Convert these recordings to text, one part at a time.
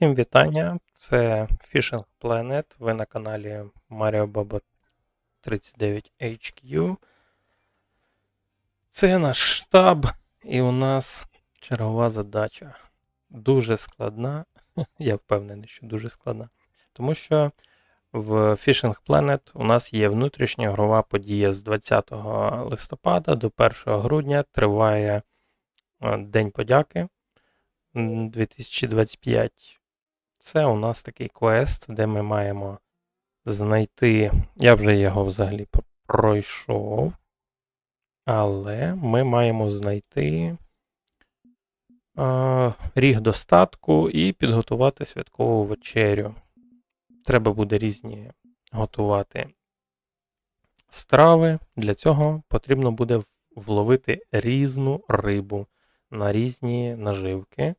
Всім вітання! Це Fishing Planet. Ви на каналі Mario Baba 39 HQ. Це наш штаб, і у нас чергова задача. Дуже складна. Я впевнений, що дуже складна. Тому що в Fishing Planet у нас є внутрішня ігрова подія з 20 листопада до 1 грудня. Триває е, День подяки 2025. Це у нас такий квест, де ми маємо знайти. Я вже його взагалі пройшов. Але ми маємо знайти е, ріг достатку і підготувати святкову вечерю. Треба буде різні готувати страви. Для цього потрібно буде вловити різну рибу на різні наживки.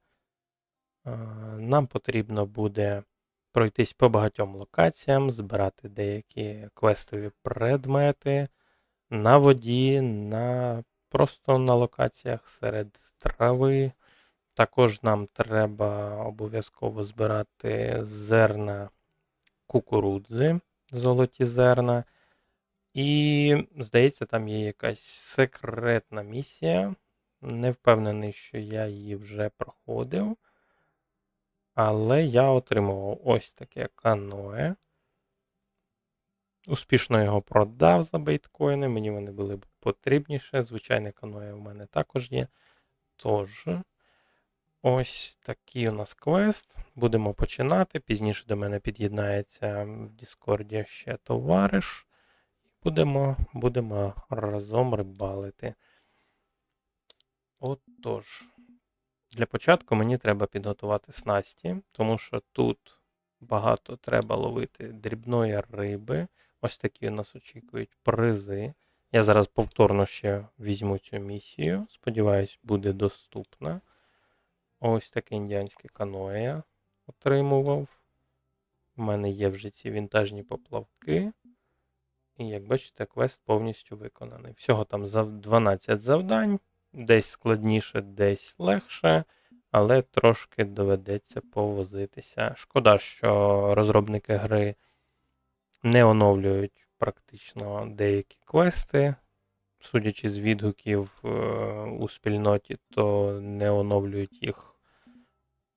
Е, Нам потрібно буде пройтись по багатьом локаціям, збирати деякі квестові предмети на воді, на, просто на локаціях серед трави. Також нам треба обов'язково збирати зерна кукурудзи, золоті зерна. І, здається, там є якась секретна місія. Не впевнений, що я її вже проходив. Але я отримував ось таке каное. Успішно його продав за бейткоїни. Мені вони були б потрібніше. Звичайне каное в мене також є. Тож, ось такий у нас квест. Будемо починати. Пізніше до мене під'єднається в Діскорді ще товариш. Будемо, будемо разом рибалити. Отож. Для початку мені треба підготувати снасті, тому що тут багато треба ловити дрібної риби. Ось такі нас очікують призи. Я зараз повторно ще візьму цю місію. Сподіваюсь, буде доступна. Ось таке індіанське каное я отримував. У мене є вже ці вінтажні поплавки. І як бачите, квест повністю виконаний. Всього там 12 завдань, десь складніше, десь легше, але трошки доведеться повозитися. Шкода, що розробники гри не оновлюють практично деякі квести. Судячи з відгуків е, у спільноті, то не оновлюють їх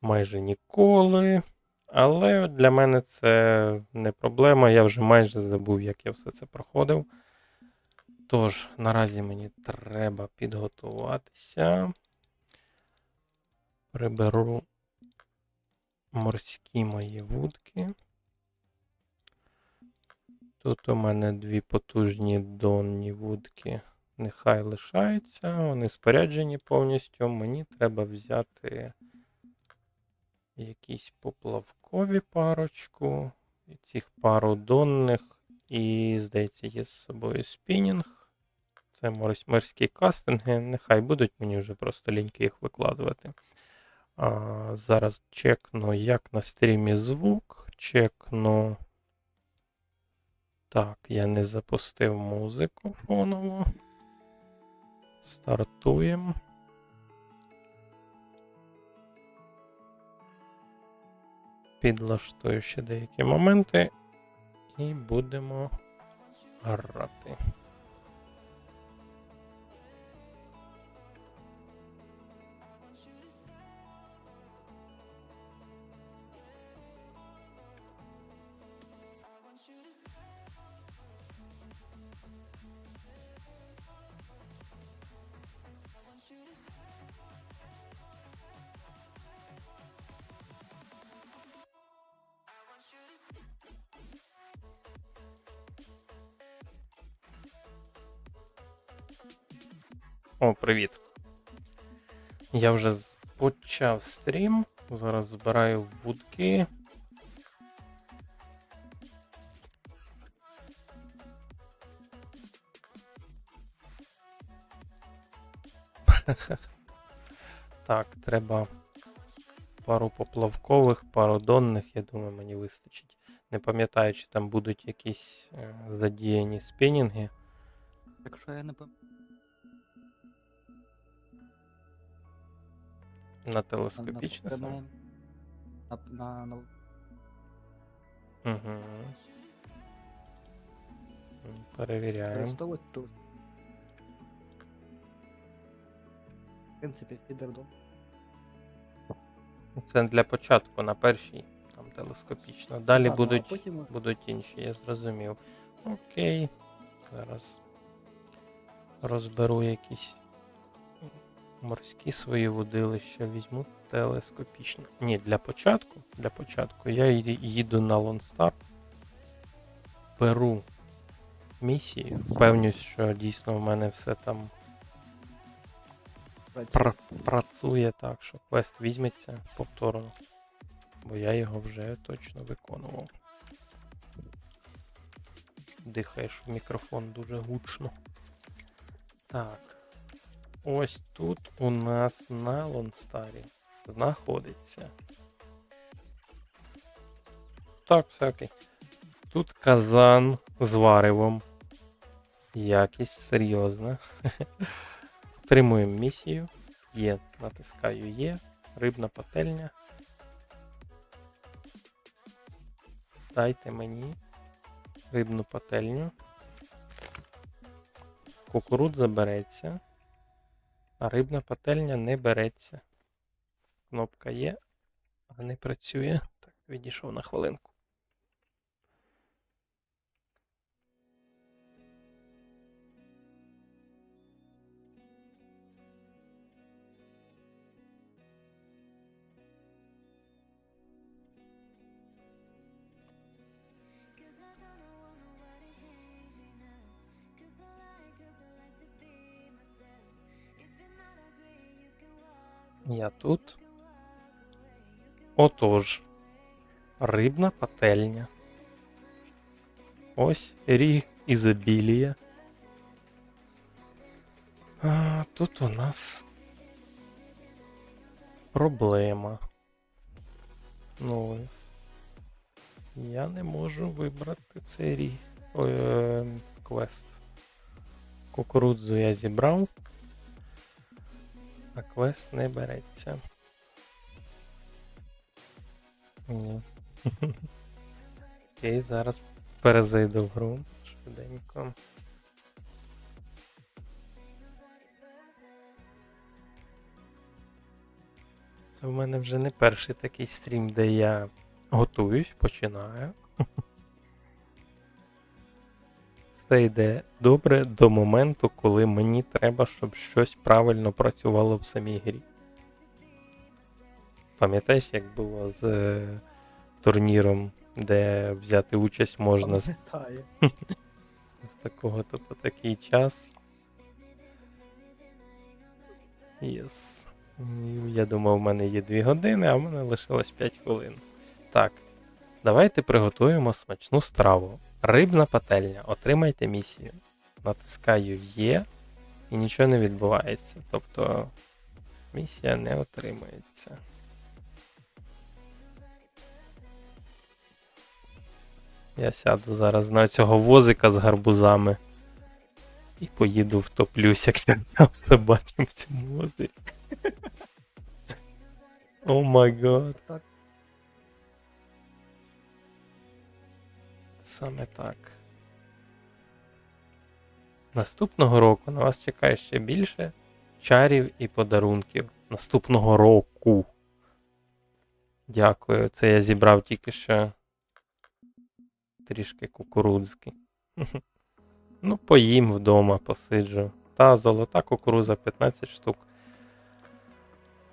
майже ніколи. Але для мене це не проблема. Я вже майже забув, як я все це проходив. Тож, наразі мені треба підготуватися. Приберу морські мої вудки. Тут у мене дві потужні донні вудки. Нехай лишаються, вони споряджені повністю. Мені треба взяти якісь поплавкові парочку, цих пару донних, і, здається, є з собою спінінг. Це морські кастинги. Нехай будуть, мені вже просто ліньки їх викладувати. А, зараз чекну, як на стрімі звук. Чекну. Так, я не запустив музику фоново. Стартуємо. Підлаштую ще деякі моменти. І будемо грати. О, привіт. Я вже почав стрім. Зараз збираю вудки. Так, треба пару поплавкових, пару донних, я думаю, мені вистачить. Не пам'ятаю, чи там будуть якісь е, задіяні спінінги. Так що я не пам- На на- телескопічне саме. на, на, на, на Угу. Перевіряємо. тут. В принципі, фідердом. Це для початку на першій, там телескопічно. Далі Ладно, а будуть, потім будуть інші, я зрозумів. Окей. Зараз розберу якісь морські свої водилища, візьму телескопічно. Ні, для початку. Для початку я їду на Star. Беру місії. Впевнюсь, що дійсно в мене все там пр- працює так, що квест візьметься повторно. Бо я його вже точно виконував. Дихаєш в мікрофон дуже гучно. Так. Ось тут у нас на Лонстарі знаходиться. Так, все окей. Тут казан з варивом. Якість серйозна. Отримуємо місію. Є, натискаю Є. Рибна пательня. Дайте мені рибну пательню. Кукурудза береться, а рибна пательня не береться. Кнопка є, а не працює. Так, відійшов на хвилинку. Я тут. Отож, рибна пательня. Ось ріг ізобілія. А, тут у нас проблема. Ну, я не можу вибрати цей ріг. Ой, е, квест. Кукурудзу я зібрав, а квест не береться. Ні. Окей, зараз перезайду в гру швиденько. Це в мене вже не перший такий стрім, де я готуюсь, починаю. Все йде добре до моменту, коли мені треба, щоб щось правильно працювало в самій грі. Пам'ятаєш, як було з е, турніром, де взяти участь можна з, з такого-то по такий час. Єс. І Я думав, в мене є 2 години, а в мене лишилось 5 хвилин. Так. Давайте приготуємо смачну страву. Рибна пательня. Отримайте місію. Натискаю Є і нічого не відбувається. Тобто місія не отримується. Я сяду зараз на цього возика з гарбузами. І поїду втоплюсь, як я все бачу в цьому возі. О май гад. Саме так. Наступного року на вас чекає ще більше чарів і подарунків. Наступного року. Дякую. Це я зібрав тільки що трішки кукурудзки. Ну, поїм вдома, посиджу. Та золота кукуруза 15 штук.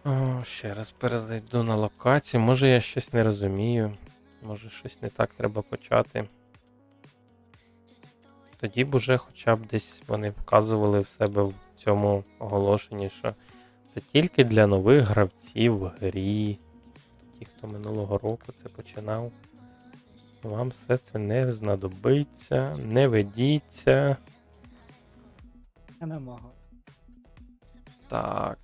О, ще раз перезайду на локацію. Може я щось не розумію. Може щось не так треба почати. Тоді б уже хоча б десь вони вказували в себе в цьому оголошенні, що це тільки для нових гравців в грі. Ті, хто минулого року це починав. Вам все це не знадобиться, не ведіться. Я не можу. Так.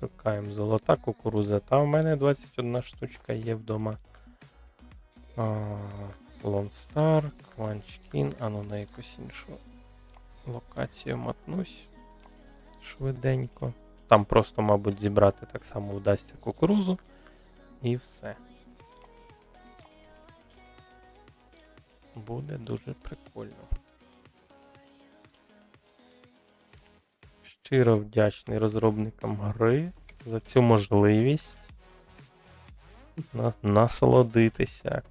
Шукаємо золота кукуруза. Та в мене 21 штучка є вдома. А, Star, Кванчкін, а ну на якусь іншу локацію мотнусь швиденько. Там просто, мабуть, зібрати так само вдасться кукурузу. І все. Буде дуже прикольно. Щиро вдячний розробникам гри за цю можливість насолодитися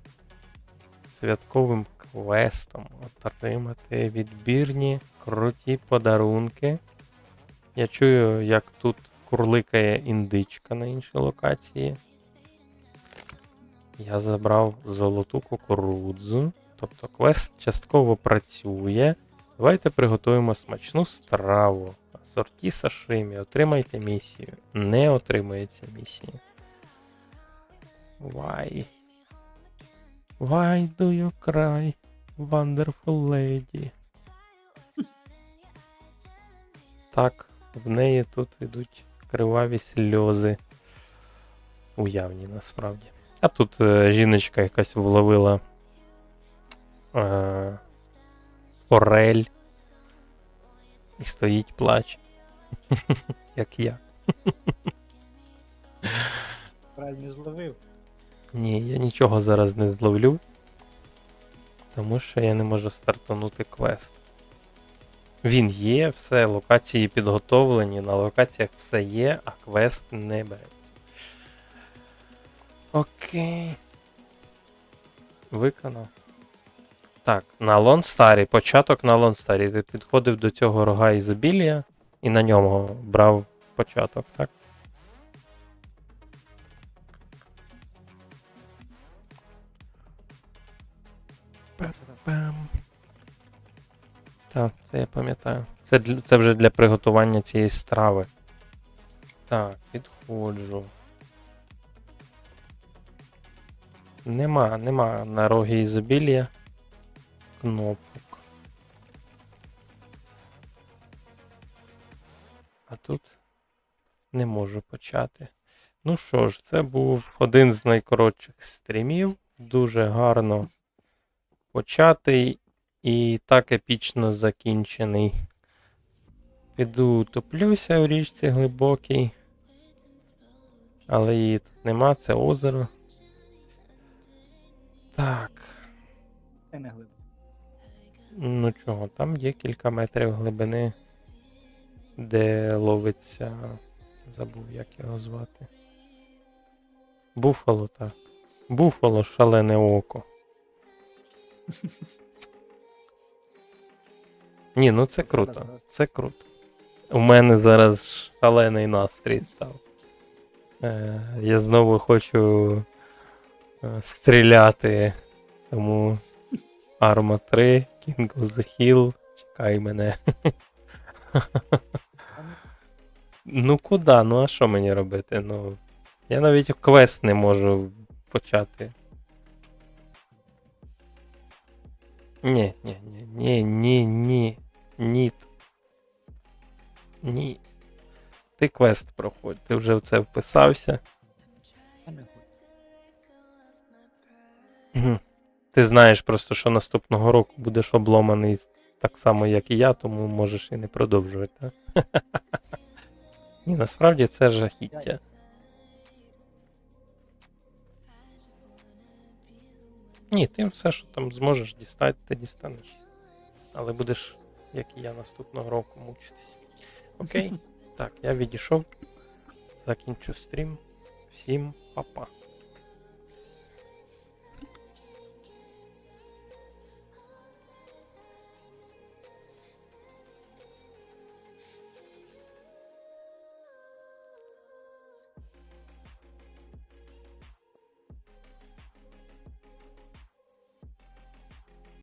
святковим квестом, отримати відбірні круті подарунки. Я чую, як тут курликає індичка на іншій локації. Я забрав золоту кукурудзу. Тобто квест частково працює. Давайте приготуємо смачну страву. Сорті сашимі. Отримайте місію. Не отримується місії. Why? Why do you cry, wonderful lady? Так, в неї тут йдуть криваві сльози. Уявні насправді. А тут е, жіночка якась вловила е, форель і стоїть плач. Як я. Правильно зловив. Ні, я нічого зараз не зловлю, тому що я не можу стартанути квест. Він є, все, локації підготовлені, на локаціях все є, а квест не береться. Окей. Виконав. Так, на Лонстарі, початок на Лонстарі. Ти підходив до цього рога ізобілія і на ньому брав початок, так? Так, це я пам'ятаю. Це, це вже для приготування цієї страви. Так, підходжу. Нема, нема на рогі ізобілія кнопок. А тут не можу почати. Ну що ж, це був один з найкоротших стрімів. Дуже гарно початий і так епічно закінчений. Піду топлюся у річці глибокій. Але її тут нема, це озеро. Так. Це не глибоко. Ну чого, там є кілька метрів глибини, де ловиться. Забув, як його звати. Буфало, так. Буфало шалене око. Ні, ну це круто. Це круто. У мене зараз шалений настрій став. Е, я знову хочу е, стріляти. Тому Arma 3, King of the Hill, чекай мене. ну куди? Ну а що мені робити? Ну, я навіть квест не можу почати. Ні, ні, ні, ні, ні, ні, ні. Ні. Ти квест проходь, ти вже в це вписався. Не. Ти знаєш просто, що наступного року будеш обломаний так само, як і я, тому можеш і не продовжувати. Ні, насправді це жахіття. Ні, ти все, що там зможеш дістати, ти дістанеш. Але будеш, як і я, наступного року мучитись. Окей? Так, я відійшов. Закінчу стрім. Всім па-па.